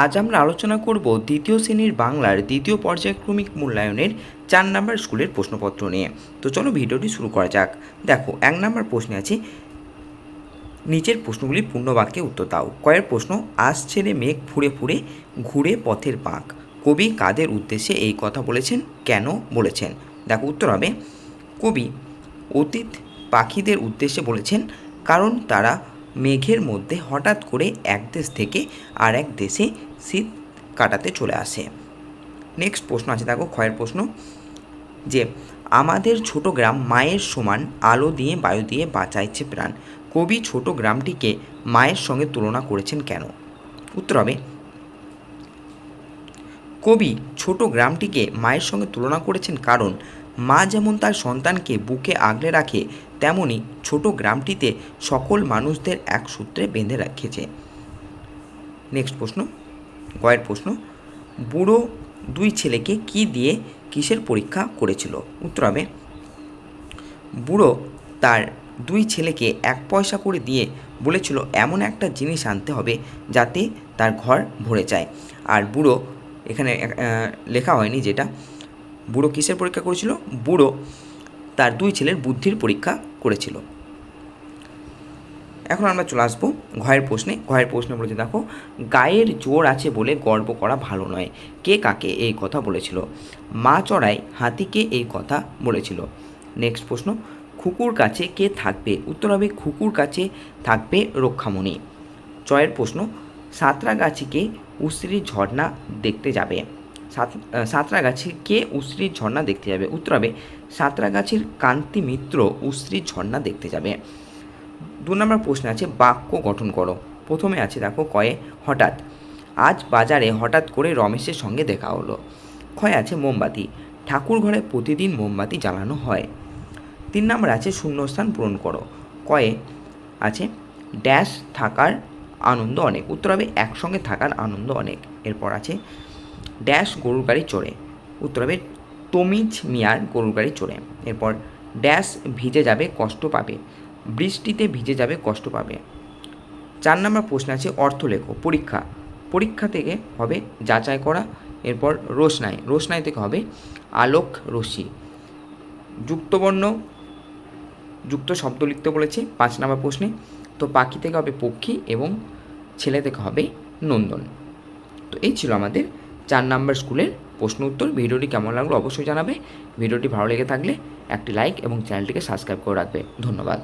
আজ আমরা আলোচনা করব দ্বিতীয় শ্রেণির বাংলার দ্বিতীয় পর্যায়ক্রমিক মূল্যায়নের চার নাম্বার স্কুলের প্রশ্নপত্র নিয়ে। তো চলো ভিডিওটি শুরু করা যাক। দেখো, এক নাম্বার প্রশ্নে আছে, নিচের প্রশ্নগুলি পূর্ণ বাক্যে উত্তর দাও। কয়ের প্রশ্ন, আজ ছেড়ে মেঘ ফুরে ফুরে ঘুরে পথের পাঁক কবি কাদের উদ্দেশ্যে এই কথা বলেছেন, কেন বলেছেন? দেখো, উত্তর হবে, কবি অতীত পাখিদের উদ্দেশ্যে বলেছেন, কারণ তারা মেঘের মধ্যে হঠাৎ করে এক দেশ থেকে আর এক দেশে শীত কাটাতে চলে আসে। নেক্সট প্রশ্ন আছে, দেখো, ক্ষয়ের প্রশ্ন। যে, আমাদের ছোট গ্রাম মায়ের সমান আলো দিয়ে, বায়ু দিয়ে বাঁচাইছে প্রাণ। কবি ছোট গ্রামটিকে মায়ের সঙ্গে তুলনা করেছেন কেন? উত্তর হবে কবি ছোট গ্রামটিকে মায়ের সঙ্গে তুলনা করেছেন কারণ, মা যেমন তার সন্তানকে বুকে আগলে রাখে, তেমনি ছোট গ্রামটিতে সকল মানুষদের এক সূত্রে বেঁধে রেখেছে। নেক্সট প্রশ্ন, গয়ের প্রশ্ন, বুড়ো দুই ছেলেকে কি দিয়ে কিসের পরীক্ষা করেছিল? উত্তর হবে, বুড়ো তার দুই ছেলেকে এক পয়সা করে দিয়ে বলেছিল, এমন একটা জিনিস আনতে হবে যাতে তার ঘর ভরে যায়। আর বুড়ো এখানে লেখা হয়নি যেটা। বুড়ো কিসের পরীক্ষা করেছিল? বুড়ো তার দুই ছেলের বুদ্ধির পরীক্ষা করেছিল। এখন আমরা চলে আসব ঘয়ের প্রশ্নে। ঘয়ের প্রশ্নে বলেছে, দেখো, গায়ের জোর আছে বলে গর্ব করা ভালো নয়। কে কাকে এই কথা বলেছিল? মা চড়াই হাতিকে এই কথা বলেছিল? নেক্সট প্রশ্ন, খুকুর কাছে কে থাকবে? উত্তর হবে, খুকুর কাছে থাকবে রক্ষামণি। চয়ের প্রশ্ন সাঁতরাগাছিকে উশ্রীর ঝর্ণা দেখতে যাবে। সাত- আহ, সাঁতরাগাছি কে উশ্রীর ঝর্ণা দেখতে যাবে। উত্তর হবে সাঁতরাগাছির কান্তি মিত্র উশ্রীর ঝর্ণা দেখতে যাবে। দু নম্বর প্রশ্ন আছে বাক্য গঠন করো। প্রথমে আছে দেখো কয়ে হঠাৎ। আজ বাজারে হঠাৎ করে রমেশের সঙ্গে দেখা হলো। ক্ষয় আছে মোমবাতি। ঠাকুর ঘরে প্রতিদিন মোমবাতি জ্বালানো হয়। তিন নম্বর আছে শূন্যস্থান পূরণ করো। কয়ে আছে ড্যাশ থাকার আনন্দ অনেক। উত্তর হবে একসঙ্গে থাকার আনন্দ অনেক। এরপর আছে ড্যাশ গরুর গাড়ি চড়ে। উত্তর হবে তমিজ মিয়ার গরুর গাড়ি চড়ে। এরপর ড্যাশ ভিজে যাবে, কষ্ট পাবে। বৃষ্টিতে ভিজে যাবে, কষ্ট পাবে। চার নম্বর প্রশ্ন আছে অর্থ লেখো পরীক্ষা। পরীক্ষা থেকে হবে যাচাই করা, এরপর রোশনাই। রোশনাই থেকে হবে আলোক রশ্মি। যুক্তবর্ণ, যুক্ত শব্দ লিখতে বলেছে, পাঁচ নম্বর প্রশ্নে। তো পাখি থেকে হবে পক্ষী এবং ছেলে থেকে হবে নন্দন। তো এই ছিল আমাদের চার নাম্বার স্কুলের প্রশ্ন উত্তর। ভিডিওটি কেমন লাগল অবশ্যই জানাবে। ভিডিওটি ভালো লেগে থাকলে একটি লাইক এবং চ্যানেলটিকে সাবস্ক্রাইব করে রাখবে। ধন্যবাদ।